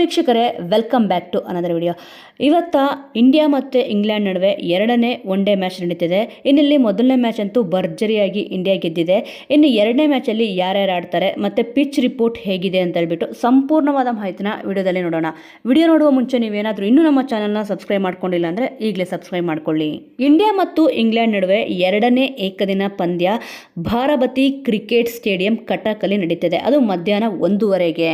ವೀಕ್ಷಕರೇ welcome back to another video ಇವತ್ತ India ಮತ್ತು ಇಂಗ್ಲೆಂಡ್ ನಡುವೆ ಎರಡನೇ ಒನ್ ಡೇ ಮ್ಯಾಚ್ ನಡೀತಿದೆ. ಇನ್ನಿಲ್ಲಿ ಮೊದಲನೇ ಮ್ಯಾಚ್ ಅಂತೂ ಭರ್ಜರಿಯಾಗಿ ಇಂಡಿಯಾ ಗೆದ್ದಿದೆ. ಇನ್ನು ಎರಡನೇ ಮ್ಯಾಚಲ್ಲಿ ಯಾರ್ಯಾರು ಆಡ್ತಾರೆ, ಮತ್ತು ಪಿಚ್ ರಿಪೋರ್ಟ್ ಹೇಗಿದೆ ಅಂತ ಹೇಳ್ಬಿಟ್ಟು ಸಂಪೂರ್ಣವಾದ ಮಾಹಿತಿನ ವಿಡಿಯೋದಲ್ಲಿ ನೋಡೋಣ. ವಿಡಿಯೋ ನೋಡುವ ಮುಂಚೆ ನೀವೇನಾದರೂ ಇನ್ನೂ ನಮ್ಮ ಚಾನಲ್ನ ಸಬ್ಸ್ಕ್ರೈಬ್ ಮಾಡ್ಕೊಂಡಿಲ್ಲ ಅಂದರೆ ಈಗಲೇ ಸಬ್ಸ್ಕ್ರೈಬ್ ಮಾಡ್ಕೊಳ್ಳಿ. ಇಂಡಿಯಾ ಮತ್ತು ಇಂಗ್ಲೆಂಡ್ ನಡುವೆ ಎರಡನೇ ಏಕದಿನ ಪಂದ್ಯ ಭಾರಬತಿ ಕ್ರಿಕೆಟ್ ಸ್ಟೇಡಿಯಂ ಕಟಕಲ್ಲಿ ನಡೀತಿದೆ. ಅದು ಮಧ್ಯಾಹ್ನ ಒಂದೂವರೆಗೆ.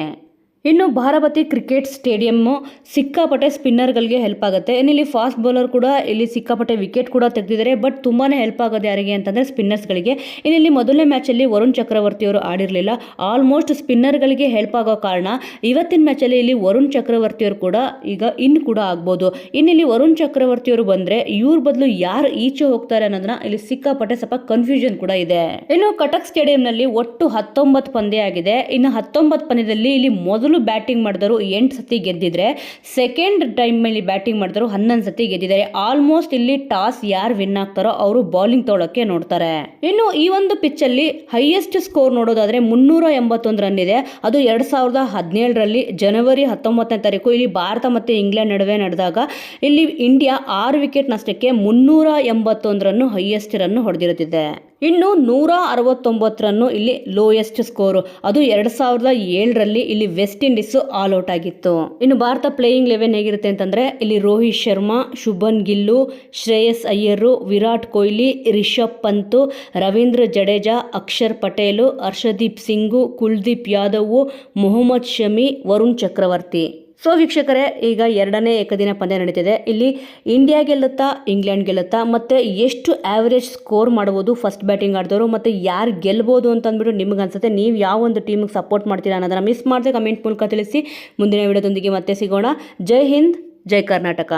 ಇನ್ನು ಭಾರವತಿ ಕ್ರಿಕೆಟ್ ಸ್ಟೇಡಿಯಮ್ಮು ಸಿಕ್ಕಾಪಟ್ಟೆ ಸ್ಪಿನ್ನರ್ಗಳಿಗೆ ಹೆಲ್ಪ್ ಆಗುತ್ತೆ. ಇನ್ನು ಇಲ್ಲಿ ಫಾಸ್ಟ್ ಬೌಲರ್ ಕೂಡ ಇಲ್ಲಿ ಸಿಕ್ಕಾಪಟ್ಟೆ ವಿಕೆಟ್ ಕೂಡ ತೆಗೆದಿದ್ದಾರೆ ಬಟ್ ತುಂಬಾ ಹೆಲ್ಪ್ ಆಗೋದು ಯಾರಿಗೆ ಅಂತಂದರೆ ಸ್ಪಿನ್ನರ್ಸ್ಗಳಿಗೆ ಇನ್ನಿಲ್ಲಿ ಮೊದಲನೇ ಮ್ಯಾಚಲ್ಲಿ ವರುಣ್ ಚಕ್ರವರ್ತಿಯವರು ಆಡಿರಲಿಲ್ಲ. ಆಲ್ಮೋಸ್ಟ್ ಸ್ಪಿನ್ನರ್ಗಳಿಗೆ ಹೆಲ್ಪ್ ಆಗೋ ಕಾರಣ ಇವತ್ತಿನ ಮ್ಯಾಚಲ್ಲಿ ಇಲ್ಲಿ ವರುಣ್ ಚಕ್ರವರ್ತಿಯವರು ಕೂಡ ಈಗ ಇನ್ ಕೂಡ ಆಗ್ಬೋದು. ಇನ್ನಿಲ್ಲಿ ವರುಣ್ ಚಕ್ರವರ್ತಿಯವರು ಬಂದರೆ ಇವ್ರ ಬದಲು ಯಾರು ಈಚೆ ಹೋಗ್ತಾರೆ ಅನ್ನೋದನ್ನ ಇಲ್ಲಿ ಸಿಕ್ಕಾಪಟ್ಟೆ ಸ್ವಲ್ಪ ಕನ್ಫ್ಯೂಷನ್ ಕೂಡ ಇದೆ. ಇನ್ನು ಕಟಕ್ ಸ್ಟೇಡಿಯಂನಲ್ಲಿ ಒಟ್ಟು ಹತ್ತೊಂಬತ್ತು ಪಂದ್ಯ ಆಗಿದೆ. ಇನ್ನು ಹತ್ತೊಂಬತ್ತು ಪಂದ್ಯದಲ್ಲಿ ಇಲ್ಲಿ ಮೊದಲು ಬ್ಯಾಟಿಂಗ್ ಮಾಡಿದವರು ಎಂಟು ಸತಿ ಗೆದ್ದಿದ್ರೆ ಸೆಕೆಂಡ್ ಟೈಮಲ್ಲಿ ಬ್ಯಾಟಿಂಗ್ ಮಾಡಿದವರು ಹನ್ನೊಂದು ಸತಿ ಗೆದ್ದಿದ್ದಾರೆ. ಆಲ್ಮೋಸ್ಟ್ ಇಲ್ಲಿ ಟಾಸ್ ಯಾರು ವಿನ್ ಆಗ್ತಾರೋ ಅವರು ಬೌಲಿಂಗ್ ತೊಗೊಳಕ್ಕೆ ನೋಡ್ತಾರೆ. ಇನ್ನು ಈ ಒಂದು ಪಿಚ್ಚಲ್ಲಿ ಹೈಯೆಸ್ಟ್ ಸ್ಕೋರ್ ನೋಡೋದಾದ್ರೆ ಮುನ್ನೂರ ಎಂಬತ್ತೊಂದು ರನ್ ಇದೆ. ಅದು ಎರಡು ಸಾವಿರದ ಹದಿನೇಳರಲ್ಲಿ ಜನವರಿ ಹತ್ತೊಂಬತ್ತನೇ ತಾರೀಕು. ಇಲ್ಲಿ ಭಾರತ ಮತ್ತು ಇಂಗ್ಲೆಂಡ್ ನಡುವೆ ನಡೆದಾಗ ಇಲ್ಲಿ ಇಂಡಿಯಾ ಆರು ವಿಕೆಟ್ ನಷ್ಟಕ್ಕೆ ಮುನ್ನೂರ ಎಂಬತ್ತೊಂದರನ್ನು ಹೈಯೆಸ್ಟ್ ರನ್ ಹೊಡೆದಿರುತ್ತಿದೆ. ಇನ್ನು ನೂರ ಅರವತ್ತೊಂಬತ್ತರನ್ನು ಇಲ್ಲಿ ಲೋಯೆಸ್ಟ್ ಸ್ಕೋರು ಅದು ಎರಡು ಸಾವಿರದ ಏಳರಲ್ಲಿ ಇಲ್ಲಿ ವೆಸ್ಟ್ ಇಂಡೀಸ್ ಆಲ್ ಔಟ್ ಆಗಿತ್ತು. ಇನ್ನು ಭಾರತ ಪ್ಲೇಯಿಂಗ್ ಲೆವೆನ್ ಹೇಗಿರುತ್ತೆ ಅಂತಂದರೆ, ಇಲ್ಲಿ ರೋಹಿತ್ ಶರ್ಮಾ, ಶುಭನ್ ಗಿಲ್ಲು, ಶ್ರೇಯಸ್ ಅಯ್ಯರು, ವಿರಾಟ್ ಕೊಹ್ಲಿ, ರಿಷಬ್ ಪಂತ್, ರವೀಂದ್ರ ಜಡೇಜಾ, ಅಕ್ಷರ್ ಪಟೇಲು, ಹರ್ಷದೀಪ್ ಸಿಂಗು, ಕುಲ್ದೀಪ್ ಯಾದವ್, ಮೊಹಮ್ಮದ್ ಶಮಿ, ವರುಣ್ ಚಕ್ರವರ್ತಿ. ಸೊ ವೀಕ್ಷಕರೇ, ಈಗ ಎರಡನೇ ಏಕದಿನ ಪಂದ್ಯ ನಡೀತಿದೆ. ಇಲ್ಲಿ ಇಂಡಿಯಾ ಗೆಲ್ಲುತ್ತಾ, ಇಂಗ್ಲೆಂಡ್ ಗೆಲ್ಲುತ್ತಾ, ಮತ್ತು ಎಷ್ಟು ಆ್ಯಾವ್ರೇಜ್ ಸ್ಕೋರ್ ಮಾಡ್ಬೋದು ಫಸ್ಟ್ ಬ್ಯಾಟಿಂಗ್ ಆಡಿದವರು, ಮತ್ತು ಯಾರು ಗೆಲ್ಬೋದು ಅಂತ ಅಂದ್ಬಿಟ್ಟು ನಿಮ್ಗೆ ಅನ್ಸುತ್ತೆ ನೀವು ಯಾವ ಒಂದು ಟೀಮಿಗೆ ಸಪೋರ್ಟ್ ಮಾಡ್ತೀರಾ ಅನ್ನೋದನ್ನು ಮಿಸ್ ಮಾಡದೆ ಕಮೆಂಟ್ ಮೂಲಕ ತಿಳಿಸಿ. ಮುಂದಿನ ವಿಡಿಯೋದೊಂದಿಗೆ ಮತ್ತೆ ಸಿಗೋಣ. ಜೈ ಹಿಂದ್, ಜೈ ಕರ್ನಾಟಕ.